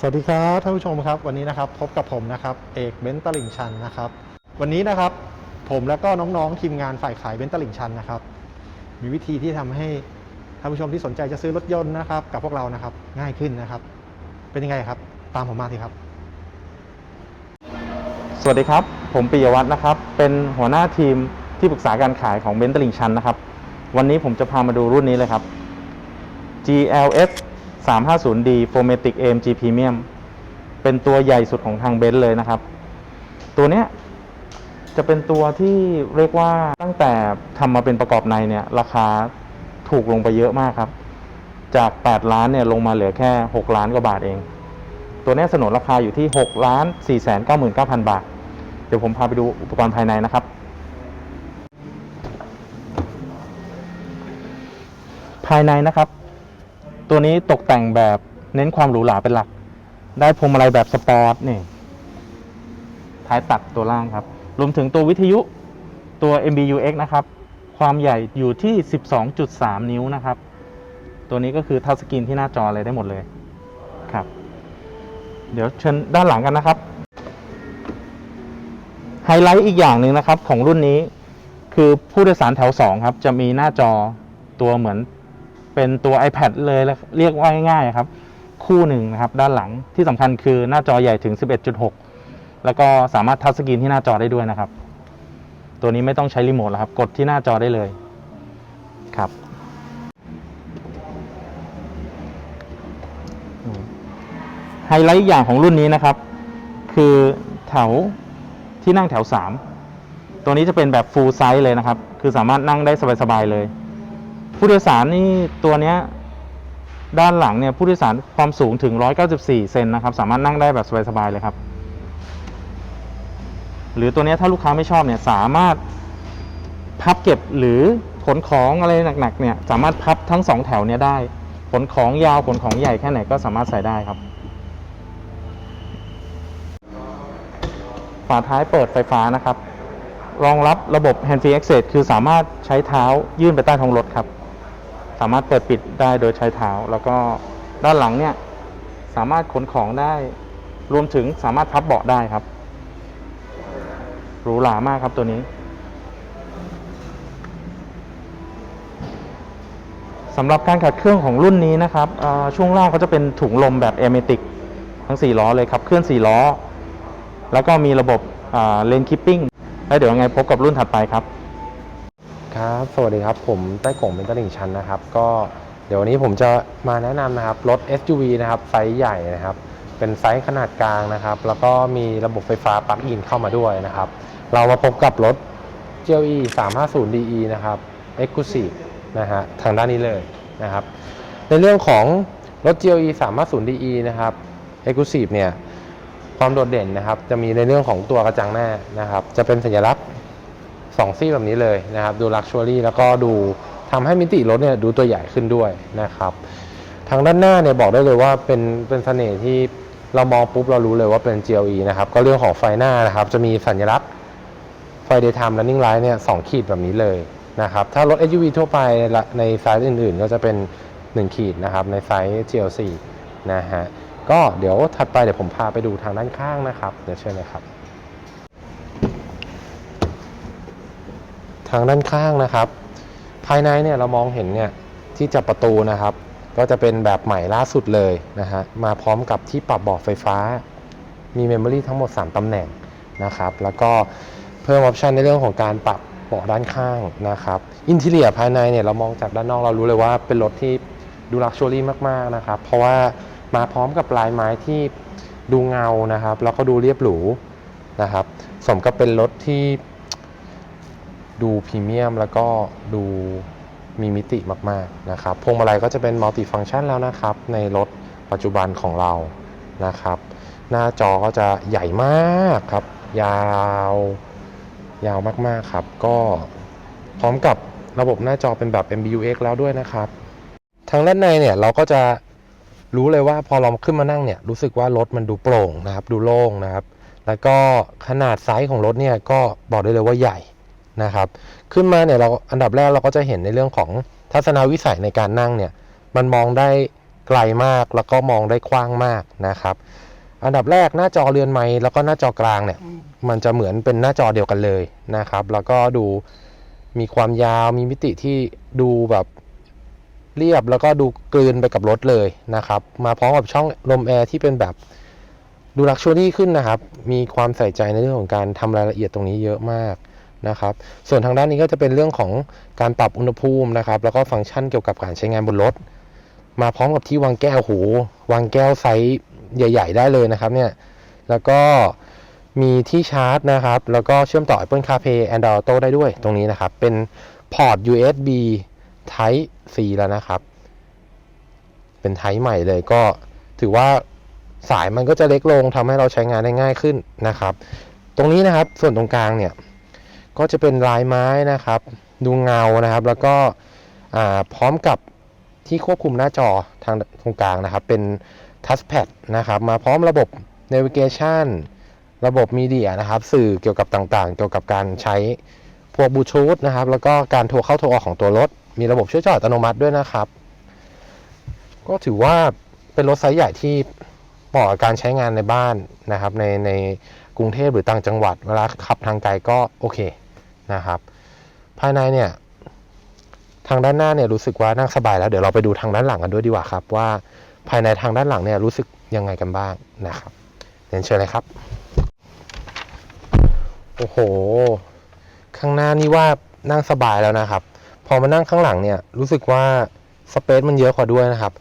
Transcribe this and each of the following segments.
สวัสดีครับท่านผู้ชมครับวันนี้นะครับพบกับผมนะครับเอกเบนซ์ตลิ่งชันนะครับวันนี้นะครับผมและก็น้องๆทีมงานฝ่ายขายเบนซ์ตลิ่งชันนะครับมีวิธีที่ทำให้ท่านผู้ชมที่สนใจจะซื้อรถยนต์นะครับกับพวกเรานะครับง่ายขึ้นนะครับ เป็นยังไงครับ ตามผมมาสิครับ สวัสดีครับ ผมปิยวัฒน์นะครับ เป็นหัวหน้าทีมที่ปรึกษาการขายของเบนซ์ตลิงชันนะครับวันนี้ผมจะพามาดูรุ่นนี้เลยครับ GLS 350D Formatic AMG Premium เป็นตัวใหญ่สุดของทางเบนซ์เลยนะครับ ตัวเนี้ยจะเป็นตัวที่เรียกว่าตั้งแต่ทำมาเป็นประกอบในเนี่ย ราคาถูกลงไปเยอะมากครับ จาก 8 ล้านเนี่ยลงมาเหลือแค่ 6 ล้านกว่าบาทเอง ตัวนี้สนนราคาอยู่ที่ 6 ล้าน 4 9 9 0 0 0 บาท เดี๋ยวผมพาไปดูอุปกรณ์ภายในนะครับ ภายในนะครับ ตัวนี้ตกแต่งแบบเน้นความหรูหราเป็นหลัก ได้พวงมาลัยแบบสปอร์ตนี่ท้ายตัดตัวล่างครับ รวมถึงตัววิทยุตัว MBUX นะครับ ความใหญ่อยู่ที่ 12.3 นิ้วนะครับ ตัวนี้ก็คือทัชสกรีนที่หน้าจออะไรได้หมดเลยครับ เดี๋ยวเชิญด้านหลังกันนะครับ ไฮไลท์อีกอย่างหนึ่งนะครับของรุ่นนี้คือผู้โดยสารแถว 2 ครับ จะมีหน้าจอตัวเหมือน เป็นตัว iPad เลยเรียกว่าง่ายๆครับ คู่หนึ่งนะครับ ด้านหลังที่สำคัญคือหน้าจอใหญ่ถึง 11.6 แล้วก็สามารถทัชสกรีนที่หน้าจอได้ด้วยนะครับ ตัวนี้ไม่ต้องใช้รีโมทแล้วครับ กดที่หน้าจอได้เลยครับไฮไลท์อย่างของรุ่นนี้นะครับ คือแถวที่นั่งแถว 3 ตัวนี้จะเป็นแบบ full size เลยนะครับ คือสามารถนั่งได้สบายๆเลย ผู้โดยสารนี่ตัวเนี้ยด้านหลังเนี่ยผู้โดยสารความสูงถึง 194 เซนนะครับ สามารถนั่งได้แบบสบายๆเลยครับ หรือตัวนี้ถ้าลูกค้าไม่ชอบเนี่ยสามารถพับเก็บหรือขนของอะไรหนักๆเนี่ยสามารถพับทั้งสองแถวเนี่ยได้ขนของยาวขนของใหญ่แค่ไหนก็สามารถใส่ได้ครับ ฝาท้ายเปิดไฟฟ้านะครับ รองรับระบบ Hand Free Access คือสามารถใช้เท้ายื่นไปใต้ท้องรถครับ สามารถเปิดปิดได้โดยใช้เท้า แล้วก็ด้านหลังเนี่ยสามารถขนของได้ รวมถึงสามารถพับเบาะได้ครับหรูหรามากครับตัวนี้สำหรับการขัดเครื่องของรุ่นนี้นะครับช่วงล่างเขาจะเป็นถุงลมแบบเอเมติกทั้ง 4 ล้อเลยครับเคลื่อน 4 ล้อ แล้วก็มีระบบเลนคิปปิ้งแล้วเดี๋ยวยังไงพบกับรุ่นถัดไปครับ ครับ สวัสดีครับ ผมใต้กงเป็นตลิ่งชันนะครับ ก็เดี๋ยววันนี้ผมจะมาแนะนำนะครับ รถ SUV นะครับ ไซส์ใหญ่นะครับ เป็นไซส์ขนาดกลางนะครับ แล้วก็มีระบบไฟฟ้าปลั๊กอินเข้ามาด้วยนะครับ เรามาพบกับรถ GLE 350 DE นะครับ Exclusive นะฮะ ทางด้านนี้เลยนะครับ ในเรื่องของรถ GLE 350 DE นะครับ Exclusive เนี่ย ความโดดเด่นนะครับ จะมีในเรื่องของตัวกระจังหน้านะครับ จะเป็นสัญลักษณ์ สองซี่แบบนี้เลยนะครับ ดูลักชัวรี่แล้วก็ดูทำให้มิติรถเนี่ยดูตัวใหญ่ขึ้นด้วยนะครับ ทางด้านหน้าเนี่ยบอกได้เลยว่าเป็นเป็นเสน่ห์ที่เรามองปุ๊บเรารู้เลยว่าเป็น GLE นะครับ ก็เรื่องของไฟหน้านะครับ จะมีสัญลักษณ์ไฟ daytime running light เนี่ยสองขีดแบบนี้เลยนะครับ ถ้ารถ SUV ทั่วไปในไซส์อื่นๆ ก็จะเป็น 1 ขีดนะครับ ในไซส์ GLC นะฮะก็เดี๋ยวถัดไปเดี๋ยวผมพาไปดูทางด้านข้างนะครับ เดี๋ยวเชิญเลยครับ ทางด้านข้างนะครับ ภายในเนี่ยเรามองเห็นเนี่ยที่จับประตูนะครับ ก็จะเป็นแบบใหม่ล่าสุดเลยนะฮะมาพร้อมกับที่ปรับเบาะไฟฟ้า มีเมมโมรีทั้งหมด 3ตำแหน่งนะครับ แล้วก็เพิ่มออปชันในเรื่องของการปรับเบาะด้านข้างนะครับอินทีเรียภายในเนี่ยเรามองจากด้านนอกเรารู้เลยว่าเป็นรถที่ดูลักชัวรี่มากๆนะครับ เพราะว่ามาพร้อมกับลายไม้ที่ดูเงานะครับ แล้วก็ดูเรียบหรูนะครับ สมกับเป็นรถที่ ดูพรีเมียมแล้วก็ดูมีมิติมากๆนะครับ พวงมาลัยก็จะเป็นมัลติฟัง c t ชันแล้วนะครับ ในรถปัจจุบันของเรานะครับ หน้าจอก็จะใหญ่มากครับ ยาวยาวมากๆครับ ก็พร้อมกับระบบหน้าจอเป็นแบบ MBUX แล้วด้วยนะครับ ทางด้านในเนี่ยเราก็จะรู้เลยว่าพอเราขึ้นมานั่งเนี่ยรู้สึกว่ารถมันดูโปร่งนะครับ ดูโล่งนะครับ แล้วก็ขนาดไซส์ของรถเนี่ยก็บอกได้เลยว่าใหญ่ นะครับ ขึ้นมาเนี่ยเราอันดับแรกเราก็จะเห็นในเรื่องของทัศนวิสัยในการนั่งเนี่ยมันมองได้ไกลมากแล้วก็มองได้กว้างมากนะครับ อันดับแรกหน้าจอเรือนไม้แล้วก็หน้าจอกลางเนี่ยมันจะเหมือนเป็นหน้าจอเดียวกันเลยนะครับ แล้วก็ดูมีความยาวมีมิติที่ดูแบบเรียบแล้วก็ดูกลืนไปกับรถเลยนะครับ มาพร้อมกับช่องลมแอร์ที่เป็นแบบดูลักชัวรี่ขึ้นนะครับ มีความใส่ใจในเรื่องของการทำรายละเอียดตรงนี้เยอะมาก นะครับ ส่วนทางด้านนี้ก็จะเป็นเรื่องของการปรับอุณหภูมินะครับ แล้วก็ฟังก์ชันเกี่ยวกับการใช้งานบนรถ มาพร้อมกับที่วางแก้วโหวางแก้วไซส์ใหญ่ ๆ ได้เลยนะครับเนี่ย แล้วก็มีที่ชาร์จนะครับ แล้วก็เชื่อมต่อ Apple CarPlay Android Auto ได้ด้วยตรงนี้นะครับ เป็นพอร์ต USB Type C แล้วนะครับ เป็นไทป์ใหม่เลยก็ถือว่าสายมันก็จะเล็กลงทำให้เราใช้งานได้ง่ายขึ้นนะครับ ตรงนี้นะครับส่วนตรงกลางเนี่ย ก็จะเป็นลายไม้นะครับ ดูเงานะครับ แล้วก็พร้อมกับที่ควบคุมหน้าจอทางตรงกลางนะครับ เป็นทัชแพดนะครับ มาพร้อมระบบ navigation ระบบมีเดียนะครับ สื่อเกี่ยวกับต่างๆ เกี่ยวกับการใช้พวกบลูทูธนะครับ แล้วก็การโทรเข้าโทรออกของตัวรถ มีระบบช่วยจอดอัตโนมัติด้วยนะครับ ก็ถือว่าเป็นรถไซส์ใหญ่ที่เหมาะกับการใช้งานในบ้านนะครับ ในในกรุงเทพหรือต่างจังหวัด เวลาขับทางไกลก็โอเค นะครับ ภายในเนี่ยทางด้านหน้าเนี่ยรู้สึกว่านั่งสบายแล้วเดี๋ยวเราไปดูทางด้านหลังกันด้วยดีกว่าครับ ว่าภายในทางด้านหลังเนี่ยรู้สึกยังไงกันบ้างนะครับเรียนเชิญเลยครับ โอ้โห ข้างหน้านี่ว่านั่งสบายแล้วนะครับ พอมานั่งข้างหลังเนี่ยรู้สึกว่าสเปซมันเยอะกว่าด้วยนะครับ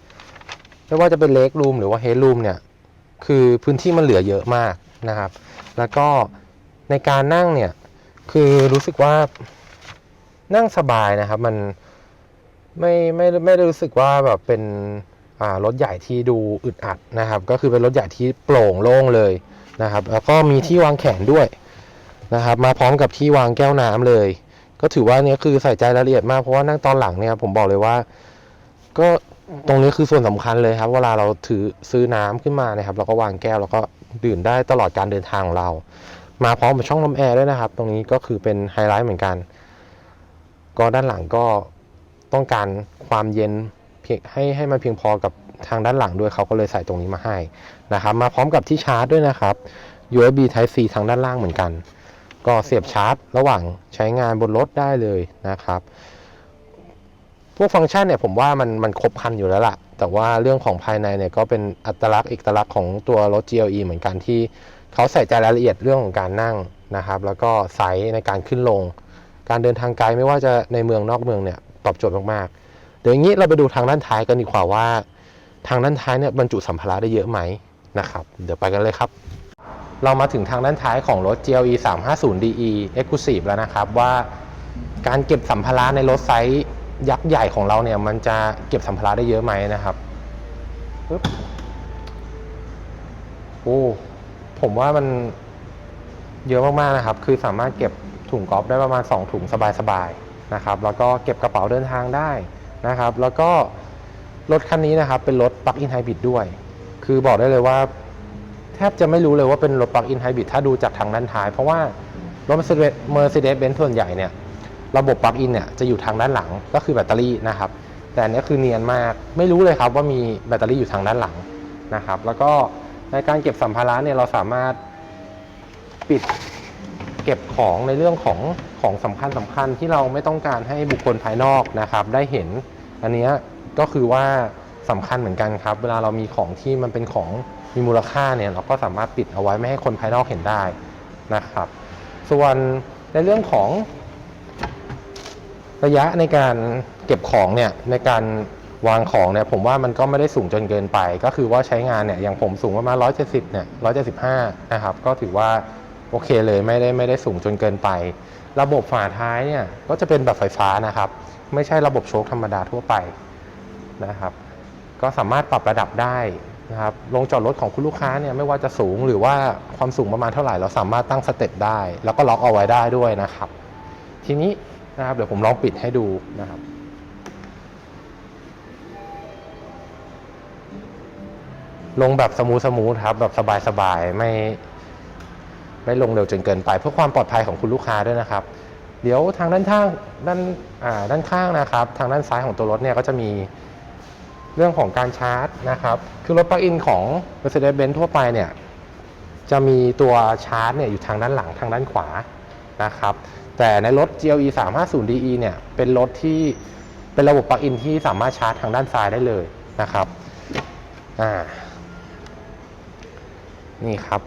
ไม่ว่าจะเป็นเล็กรูมหรือว่าเฮดรูมเนี่ยคือพื้นที่มันเหลือเยอะมากนะครับ แล้วก็ในการนั่งเนี่ย คือรู้สึกว่านั่งสบายนะครับ มันไม่ไม่ไม่ได้รู้สึกว่าแบบเป็นรถใหญ่ที่ดูอึดอัดนะครับ ก็คือเป็นรถใหญ่ที่โปร่งโล่งเลยนะครับ แล้วก็มีที่วางแขนด้วยนะครับ มาพร้อมกับที่วางแก้วน้ำเลย ก็ถือว่าเนี่ยคือใส่ใจรายละเอียดมากเพราะว่านั่งตอนหลังเนี่ยผมบอกเลยว่า ก็ตรงนี้คือส่วนสำคัญเลยครับ เวลาเราถือซื้อน้ำขึ้นมานะครับเราก็วางแก้วแล้วก็ดื่มได้ตลอดการเดินทางของเรา มาพร้อมกับช่องลมแอร์ด้วยนะครับ ตรงนี้ก็คือเป็นไฮไลท์เหมือนกัน ก็ด้านหลังก็ต้องการความเย็นเพียงให้ให้มันเพียงพอกับทางด้านหลังด้วยเขาก็เลยใส่ตรงนี้มาให้นะครับ มาพร้อมกับที่ชาร์จด้วยนะครับ USB Type C ทางด้านล่างเหมือนกัน ก็เสียบชาร์จ ระหว่างใช้งานบนรถได้เลยนะครับ พวกฟังก์ชันเนี่ยผมว่ามันมันครบครันอยู่แล้วล่ะ แต่ว่าเรื่องของภายในเนี่ยก็เป็นอัตลักษณ์เอกลักษณ์ของตัวรถ GLE เหมือนกันที่ เขาใส่ใจรายละเอียดเรื่องของการนั่งนะครับ แล้วก็ไซส์ในการขึ้นลง การเดินทางไกลไม่ว่าจะในเมืองนอกเมืองเนี่ยตอบโจทย์มากๆ เดี๋ยวอย่างนี้เราไปดูทางด้านท้ายกันดีกว่าว่า ทางด้านท้ายเนี่ยบรรจุสัมภาระได้เยอะไหมนะครับ เดี๋ยวไปกันเลยครับ เรามาถึงทางด้านท้ายของรถ GLE 350 DE Exclusive แล้วนะครับว่าการเก็บสัมภาระในรถไซส์ยักษ์ใหญ่ของเราเนี่ยมันจะเก็บสัมภาระได้เยอะไหมนะครับปึ๊บโอ้ ผมว่ามันเยอะมากๆนะครับ คือสามารถเก็บถุงกอล์ฟได้ประมาณ 2 ถุงสบายๆนะครับ แล้วก็เก็บกระเป๋าเดินทางได้นะครับ แล้วก็รถคันนี้นะครับ เป็นรถปลั๊กอินไฮบริดด้วย คือบอกได้เลยว่า แทบจะไม่รู้เลยว่าเป็นรถปลั๊กอินไฮบริดถ้าดูจากทางด้านท้าย เพราะว่ารถ Mercedes-Benz ส่วนใหญ่เนี่ยระบบปลั๊กอินเนี่ยจะอยู่ทางด้านหลังก็คือแบตเตอรี่นะครับ แต่อันนี้คือเนียนมากไม่รู้เลยครับว่ามีแบตเตอรี่อยู่ทางด้านหลังนะครับ แล้วก็ ในการเก็บสัมภาระเนี่ยเราสามารถปิดเก็บของในเรื่องของของสำคัญสำคัญที่เราไม่ต้องการให้บุคคลภายนอกนะครับ ได้เห็น อันนี้ก็คือว่าสำคัญเหมือนกันครับ เวลาเรามีของที่มันเป็นของมีมูลค่าเนี่ยเราก็สามารถปิดเอาไว้ไม่ให้คนภายนอกเห็นได้นะครับ ส่วนในเรื่องของระยะในการเก็บของเนี่ยในการ วางของเนี่ยผมว่ามันก็ไม่ได้สูงจนเกินไป ก็คือว่าใช้งานเนี่ยอย่างผมสูงประมาณ170เนี่ย175นะครับก็ถือว่าโอเคเลยไม่ได้ไม่ได้สูงจนเกินไป ระบบฝาท้ายเนี่ยก็จะเป็นแบบไฟฟ้านะครับ ไม่ใช่ระบบโชคธรรมดาทั่วไปนะครับ ก็สามารถปรับระดับได้นะครับลงจอดรถของคุณลูกค้าเนี่ยไม่ว่าจะสูงหรือว่าความสูงประมาณเท่าไหร่เราสามารถตั้งสเต็ปได้ แล้วก็ล็อกเอาไว้ได้ด้วยนะครับ ทีนี้นะครับเดี๋ยวผมลองปิดให้ดูนะครับ ลงแบบสมูทสมูทครับแบบสบายๆไม่ไม่ลงเร็วจนเกินไป เพื่อความปลอดภัยของคุณลูกค้าด้วยนะครับ เดี๋ยวทางด้านข้างด้านอ่าด้านข้างนะครับ ทางด้านซ้ายของตัวรถเนี่ยก็จะมีเรื่องของการชาร์จนะครับ คือรถปลั๊กอินของ Mercedes-Benz ทั่วไปเนี่ยจะมีตัวชาร์จเนี่ยอยู่ทางด้านหลังทางด้านขวานะครับ แต่ในรถ GLE 350 DE เนี่ยเป็นรถที่เป็นระบบปลั๊กอินที่สามารถชาร์จทางด้านซ้ายได้เลยนะครับอ่า นี่ครับ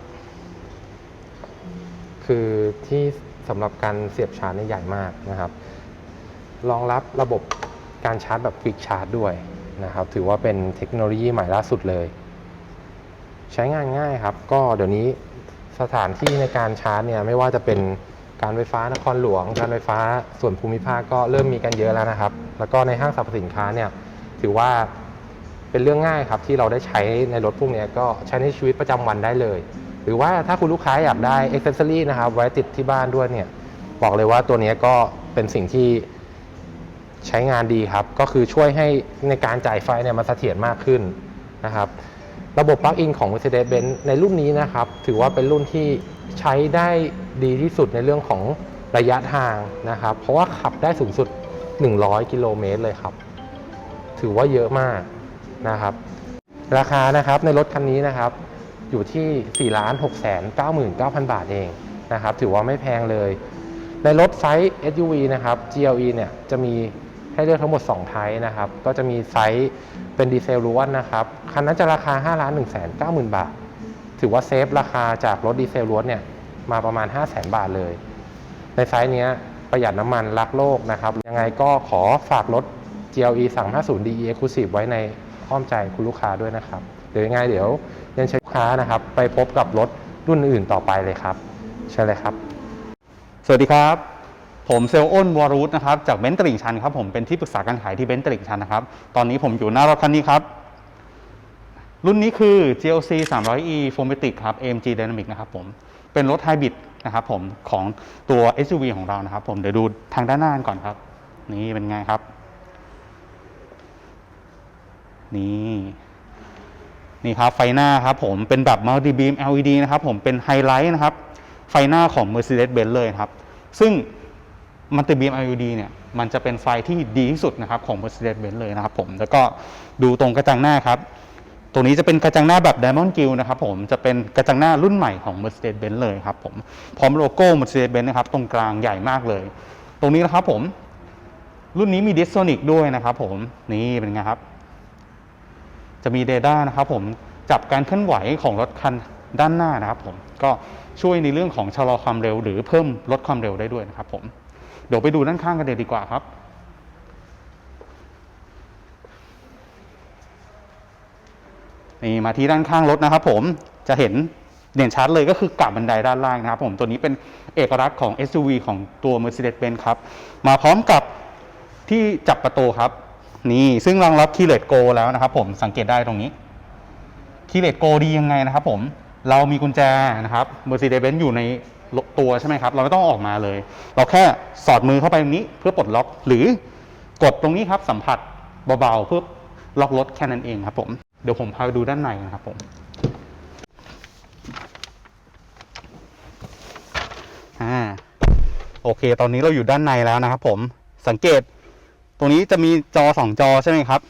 คือที่สำหรับการเสียบชาร์จนี่ใหญ่มากนะครับรองรับระบบการชาร์จแบบควิกชาร์จด้วยนะครับ ถือว่าเป็นเทคโนโลยีใหม่ล่าสุดเลย ใช้งานง่ายครับ ก็เดี๋ยวนี้สถานที่ในการชาร์จเนี่ยไม่ว่าจะเป็นการไฟฟ้านครหลวง การไฟฟ้าส่วนภูมิภาคก็เริ่มมีกันเยอะแล้วนะครับ แล้วก็ในห้างสรรพสินค้าเนี่ยถือว่า เป็นเรื่องง่ายครับที่เราได้ใช้ในรถพวกนี้ก็ใช้ในชีวิตประจำวันได้เลย หรือว่าถ้าคุณลูกค้าอยากได้อ c เซ s ซอรี่นะครับไว้ติดที่บ้านด้วยเนี่ยบอกเลยว่าตัวนี้ก็เป็นสิ่งที่ใช้งานดีครับ ก็คือช่วยให้ในการจ่ายไฟเนี่ยมันเสถียรมากขึ้นนะครับ ระบบปลั๊กอินของ Mercedes-Benz ในรุ่นนี้นะครับ ถือว่าเป็นรุ่นที่ใช้ได้ดีที่สุดในเรื่องของระยะทางนะครับ เพราะว่าขับได้สูงสุด 100 กิโลเมตรเลยครับ ถือว่าเยอะมาก นะครับ ราคานะครับในรถคันนี้นะครับอยู่ที่ 4 6 9 9 0 0 0 บาทเองนะครับ ถือว่าไม่แพงเลย ในรถไซส์ SUV นะครับ GLE เนี่ยจะมีให้เลือกทั้งหมด 2 ไทป์นะครับ ก็จะมีไซส์เป็นดีเซลล้วนนะครับ คันนั้นจะราคา 5 1 9 0 0 0 บาท ถือว่าเซฟราคาจากรถดีเซลล้วนเนี่ยมาประมาณ 5 0 0 0 0 0 บาทเลย ในไซส์นี้ประหยัดน้ำมันรักโลกนะครับ ยังไงก็ขอฝากรถ GLE 350 DE Exclusive ไว้ใน อ้อมใจคุณลูกค้าด้วยนะครับ เดี๋ยวยังไงเดี๋ยวเรียนเชิญลูกค้านะครับ ไปพบกับรถรุ่นอื่นต่อไปเลยครับเชิญเลยครับ สวัสดีครับ ผมเซลล์อ้นวอรูทนะครับจากเบนซ์ตลิ่งชันครับผมเป็นที่ปรึกษาการขายที่เบนซ์ตลิ่งชันนะครับ ตอนนี้ผมอยู่หน้ารถคันนี้ครับรุ่นนี้คือ GLC 300e f o r m a t i c ครับ AMG Dynamic นะครับผม เป็นรถไฮบริดนะครับผมของตัว SUV ของเรานะครับผม เดี๋ยวดูทางด้านหน้าก่อนครับ นี่เป็นไงครับ นี่นี่ครับไฟหน้าครับผมเป็นแบบ multi beam LED นะครับผมเป็นไฮไลท์นะครับ ไฟหน้าของ Mercedes-Benz เลยครับ ซึ่ง multi beam LED เนี่ยมันจะเป็นไฟที่ดีที่สุดนะครับของ Mercedes-Benz เลยนะครับผมแล้วก็ดูตรงกระจังหน้าครับ ตรงนี้จะเป็นกระจังหน้าแบบ Diamond Grill นะครับผมจะเป็นกระจังหน้ารุ่นใหม่ของ Mercedes-Benz เลยครับผมพร้อมโลโก้ Mercedes-Benz นะครับตรงกลางใหญ่มากเลย ตรงนี้นะครับผม รุ่นนี้มี Distonic ด้วยนะครับผมนี่เป็นไงครับ จะมีเรดานะครับผมจับการเคลื่อนไหวของรถคันด้านหน้านะครับผมก็ช่วยในเรื่องของชะลอความเร็ว หรือเพิ่มลดความเร็วได้ด้วยนะครับผมเดี๋ยวไปดูด้านข้างกันเลยดีกว่าครับนี่มาที่ด้านข้างรถนะครับผมจะเห็นเด่นชัดเลยก็คือกาบบันไดด้านล่างนะครับผมตัวนี้เป็นเอกลักษณ์ของ SUV ของตัว Mercedes-Benz ครับ มาพร้อมกับที่จับประตูครับ นี่ซึ่งรองรับคีเลตโกแล้วนะครับผมสังเกตได้ตรงนี้คีเลตโกดียังไงนะครับผมเรามีกุญแจนะครับ Mercedes-Benz อยู่ในตัวใช่ไหมครับ เราไม่ต้องออกมาเลย เราแค่สอดมือเข้าไปตรงนี้เพื่อปลดล็อก หรือกดตรงนี้ครับสัมผัสเบาๆเพื่อล็อกรถแค่นั้นเองครับผมเดี๋ยวผมพาไปดูด้านในนะครับผมอ่าโอเค ตอนนี้เราอยู่ด้านในแล้วนะครับผมสังเกต ตรงนี้จะมีจอสองจอใช่ไหมครับ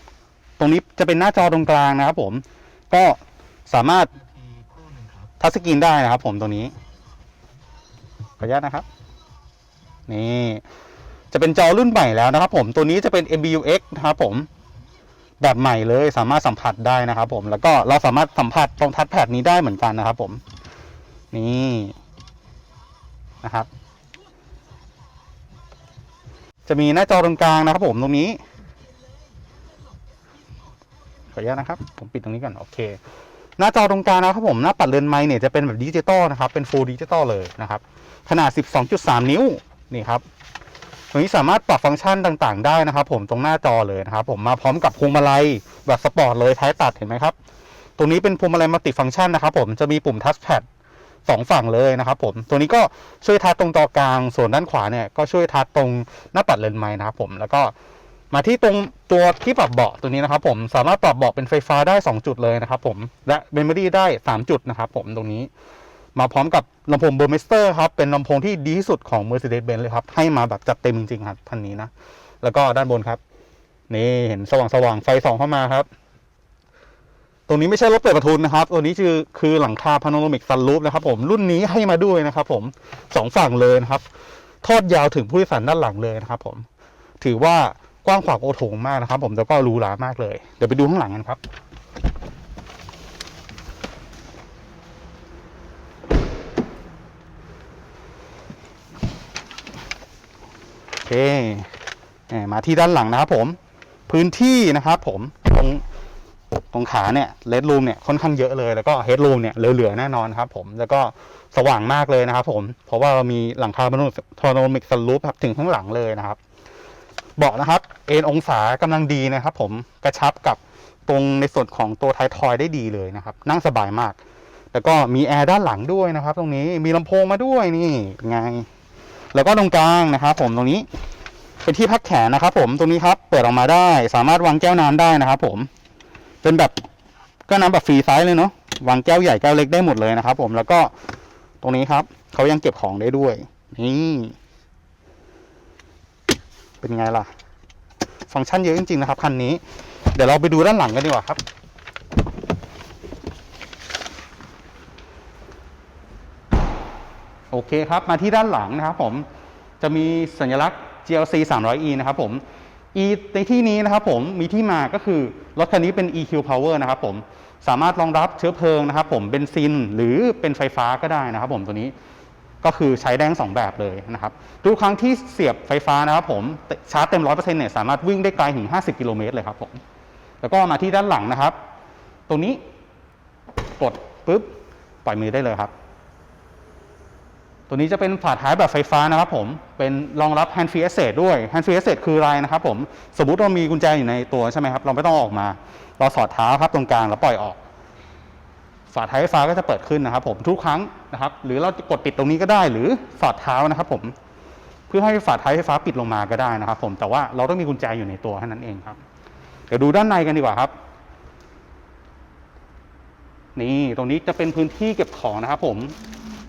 ตรงนี้จะเป็นหน้าจอตรงกลางนะครับ ผม ก็สามารถทัชสกรีนได้นะครับ ผมตรงนี้ขออนุญาตนะครับ นี่ จะเป็นจอรุ่นใหม่แล้วนะครับ ผมตัวนี้จะเป็น MBUX นะครับ ผมแบบใหม่เลยสามารถสัมผัสได้นะครับ ผมแล้วก็เราสามารถสัมผัสตรงทัชแพดนี้ได้เหมือนกันนะครับ ผม นี่นะครับ จะมีหน้าจอตรงกลางนะครับผมตรงนี้ ขออนุญาตนะครับ ผมปิดตรงนี้ก่อนโอเค หน้าจอตรงกลางนะครับผมหน้าปัดเรือนไม้เนี่ยจะเป็นแบบดิจิตอลนะครับ เป็น Full ดิจิตอลเลยนะครับ ขนาด 12.3 นิ้วนี่ครับตรงนี้สามารถปรับฟังก์ชันต่างๆ ได้นะครับ ผมตรงหน้าจอเลยนะครับ ผมมาพร้อมกับพวงมาลัยแบบสปอร์ตเลยท้ายตัดเห็นไหมครับ ตรงนี้เป็นพวงมาลัยมัลติฟังก์ชันนะครับ ผมจะมีปุ่มทัชแพด สองฝั่งเลยนะครับผมตัวนี้ก็ช่วยทัชตรงจอกลาง ส่วนด้านขวาเนี่ยก็ช่วยทัชตรงหน้าปัดเลนไม้นะครับผมแล้วก็มาที่ตรงตัวที่ปรับเบาะตัวนี้นะครับผมสามารถปรับเบาะเป็นไฟฟ้าได้ 2 จุดเลยนะครับผมและเมมโมรี่ได้ 3 จุดนะครับผมตรงนี้ มาพร้อมกับลำโพงเบอร์เมสเตอร์ครับเป็นลำโพงที่ดีที่สุดของ Mercedes-Benz เลยครับให้มาแบบจัดเต็มจริงๆครับพันนี้นะแล้วก็ด้านบนครับ นี่เห็นสว่างสว่างๆไฟส่องเข้ามาครับ ตรงนี้ไม่ใช่รถเปิดประทุนนะครับ ตัวนี้คือคือหลังคาพาโนรามิกซันรูฟนะครับผมรุ่นนี้ให้มาด้วยนะครับ ผมสองฝั่งเลยนะครับ ทอดยาวถึงผู้โดยสารด้านหลังเลยนะครับ ผม ถือว่ากว้างขวางโอโถงมากนะครับ ผมแล้วก็หรูหรามากเลย เดี๋ยวไปดูข้างหลังกันครับโอเคมาที่ด้านหลังนะครับ ผม พื้นที่นะครับ ผมตรง ตรงขาเนี่ยเลดรูมเนี่ยค่อนข้างเยอะเลยแล้วก็เฮดรูมเนี่ยเหลือๆแน่นอนครับผมแล้วก็สว่างมากเลยนะครับผมเพราะว่าเรามีหลังคาพาโนรามิกสลูปครับถึงข้างหลังเลยนะครับเบาะนะครับ เอ็นองศากำลังดีนะครับ ผมกระชับกับตรงในส่วนของตัวท้ายทอยได้ดีเลยนะครับ นั่งสบายมาก แล้วก็มีแอร์ด้านหลังด้วยนะครับ ตรงนี้มีลำโพงมาด้วยนี่ไง แล้วก็ตรงกลางนะครับ ผมตรงนี้เป็นที่พักแขนนะครับ ผมตรงนี้ครับ เปิดออกมาได้ สามารถวางแก้วน้ำได้นะครับ ผม เป็นแบบก็น้ำแบบฟรีไซส์เลยเนาะวางแก้วใหญ่แก้วเล็กได้หมดเลยนะครับ ผมแล้วก็ตรงนี้ครับเขายังเก็บของได้ด้วย นี่ เป็นไงล่ะ ฟังก์ชันเยอะจริงๆนะครับคันนี้ เดี๋ยวเราไปดูด้านหลังกันดีกว่าครับโอเคครับ มาที่ด้านหลังนะครับผมจะมีสัญลักษณ์ GLC 300e นะครับผม e ในที่นี้นะครับผมมีที่มาก็คือรถคันนี้เป็น EQ Power นะครับผมสามารถรองรับเชื้อเพลิงนะครับผมเบนซินหรือเป็นไฟฟ้าก็ได้นะครับผมตัวนี้ก็คือใช้ได้ทั้งสองแบบเลยนะครับทุกครั้งที่เสียบไฟฟ้านะครับผมชาร์จเต็ม100%เนี่ยสามารถวิ่งได้ไกลถึง 50 กิโลเมตรเลยครับผมแล้วก็มาที่ด้านหลังนะครับ ตรงนี้กดปุ๊บปล่อยมือได้เลยครับ ตัวนี้จะเป็นฝาท้ายแบบไฟฟ้านะครับผมเป็นรองรับ hand free access ด้วย hand free access คืออะไรนะครับผมสมมติเรามีกุญแจอยู่ในตัวใช่ไหมครับเราไม่ต้องออกมา เราสอดเท้าครับตรงกลางแล้วปล่อยออก ฝาท้ายไฟฟ้าก็จะเปิดขึ้นนะครับ ผมทุกครั้งนะครับ หรือเราจะกดปิดตรงนี้ก็ได้ หรือสอดเท้านะครับ ผมเพื่อให้ฝาท้ายไฟฟ้าปิดลงมาก็ได้นะครับ ผมแต่ว่าเราต้องมีกุญแจอยู่ในตัวเท่านั้นเองครับ เดี๋ยวดูด้านในกันดีกว่าครับนี่ตรงนี้จะเป็นพื้นที่เก็บของนะครับผม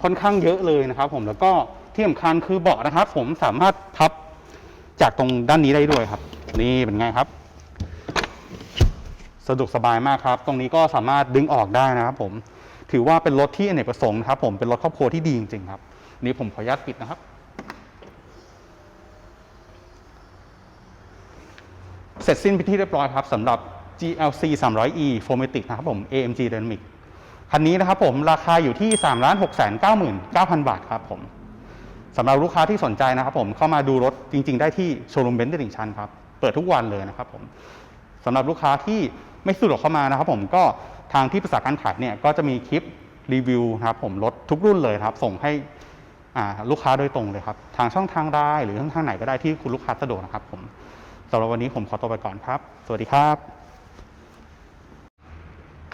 ค่อนข้างเยอะเลยนะครับ ผมแล้วก็ที่สำคัญคือเบาะนะครับ ผมสามารถพับจากตรงด้านนี้ได้ด้วยครับ นี่เป็นไงครับ สะดวกสบายมากครับ ตรงนี้ก็สามารถดึงออกได้นะครับ ผมถือว่าเป็นรถที่อเนกประสงค์นะครับ ผมเป็นรถครอบครัวที่ดีจริงๆครับนี่ผมขออนุญาตปิดนะครับเสร็จสิ้นไปที่เรียบร้อยครับสำหรับ GLC 300e Formatic นะครับผม AMG Dynamic คันนี้นะครับผมราคาอยู่ที่ 3 6 9 9 0 0 0 บาทครับผมสำหรับลูกค้าที่สนใจนะครับผมเข้ามาดูรถจริง ๆ ได้ที่โชว์รูมเบนซ์ตลิ่งชันครับ เปิดทุกวันเลยนะครับผมสำหรับลูกค้าที่ไม่สะดวกเข้ามานะครับผมก็ทางที่ปรึกษาการขายเนี่ยก็จะมีคลิปรีวิวนะครับผมรถทุกรุ่นเลยครับ ส่งให้ลูกค้าโดยตรงเลยครับ ทางช่องทางได้หรือช่องทางไหนก็ได้ที่คุณลูกค้าสะดวกนะครับผมสำหรับวันนี้ผมขอตัวไปก่อนครับ สวัสดีครับ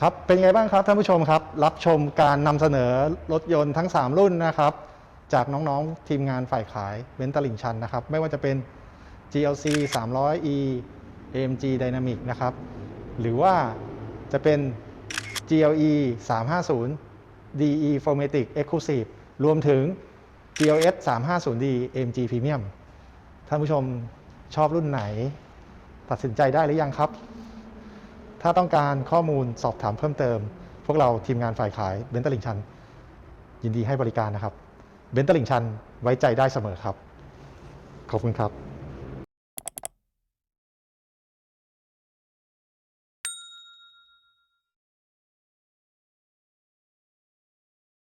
ครับเป็นไงบ้างครับท่านผู้ชมครับ รับชมการนำเสนอรถยนต์ทั้ง 3 รุ่นนะครับ จากน้องๆทีมงานฝ่ายขายเบนตลิ่งชันนะครับ ไม่ว่าจะเป็น GLC 300e AMG Dynamic นะครับ หรือว่าจะเป็น GLE 350 DE Formatic Exclusive รวมถึง GLS 350D AMG Premium ท่านผู้ชมชอบรุ่นไหน ตัดสินใจได้หรือยังครับ ถ้าต้องการข้อมูลสอบถามเพิ่มเติม พวกเราทีมงานฝ่ายขายเบนซ์ตลิงชัน ยินดีให้บริการนะครับ เบนซ์ตลิงชันไว้ใจได้เสมอครับ ขอบคุณครับ